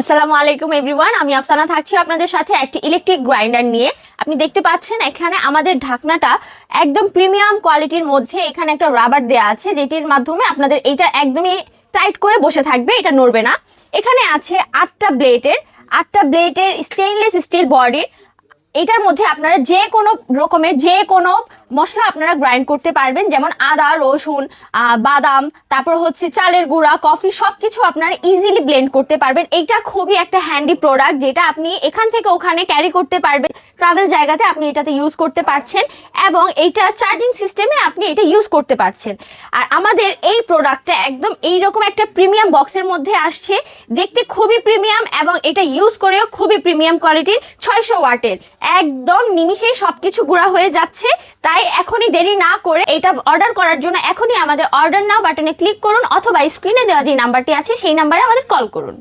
আসসালামু আলাইকুম এভরিওয়ান আমি আফসানা থাকছি আপনাদের সাথে একটি ইলেকট্রিক গ্রাইন্ডার নিয়ে। আপনি দেখতে পাচ্ছেন এখানে আমাদের ঢাকনাটা একদম প্রিমিয়াম কোয়ালিটির মধ্যে এখানে একটা রাবার দেওয়া আছে, যেটির মাধ্যমে আপনাদের এটা একদমই টাইট করে বসে থাকবে, এটা নড়বে না। এখানে আছে আটটা ব্লেডের আটটা ব্লেডের স্টেইনলেস স্টিল বডির এটার মধ্যে আপনারা যে কোনো রকমের, যে কোনো মশলা আপনারা গ্রাইন্ড করতে পারবেন, যেমন আদা, রসুন বাদাম, তারপর হচ্ছে চালের গুঁড়া, কফি সব কিছু আপনারা ইজিলি ব্লেন্ড করতে পারবেন। এইটা খুবই একটা হ্যান্ডি প্রোডাক্ট যেটা আপনি এখান থেকে ওখানে ক্যারি করতে পারবেন। ট্রাভেল জায়গাতে আপনি এটাতে ইউজ করতে পারছেন এবং এইটা চার্জিং সিস্টেমে আপনি এটা ইউজ করতে পারছেন। আর আমাদের এই প্রোডাক্টটা একদম এইরকম একটা প্রিমিয়াম বক্সের মধ্যে আসছে। দেখতে খুবই প্রিমিয়াম এবং এটা ইউজ করেও খুবই প্রিমিয়াম কোয়ালিটির ছয়শো ওয়াটের। একদম নিমিশেই সবকিছু গুঁড়া হয়ে যাচ্ছে। তাই এখনই দেরি না করে এটা অর্ডার করার জন্য এখনই আমাদের অর্ডার নাও বাটনে ক্লিক করুন অথবা স্ক্রিনে দেওয়া যে নাম্বারটি আছে সেই নাম্বারে আমাদের কল করুন।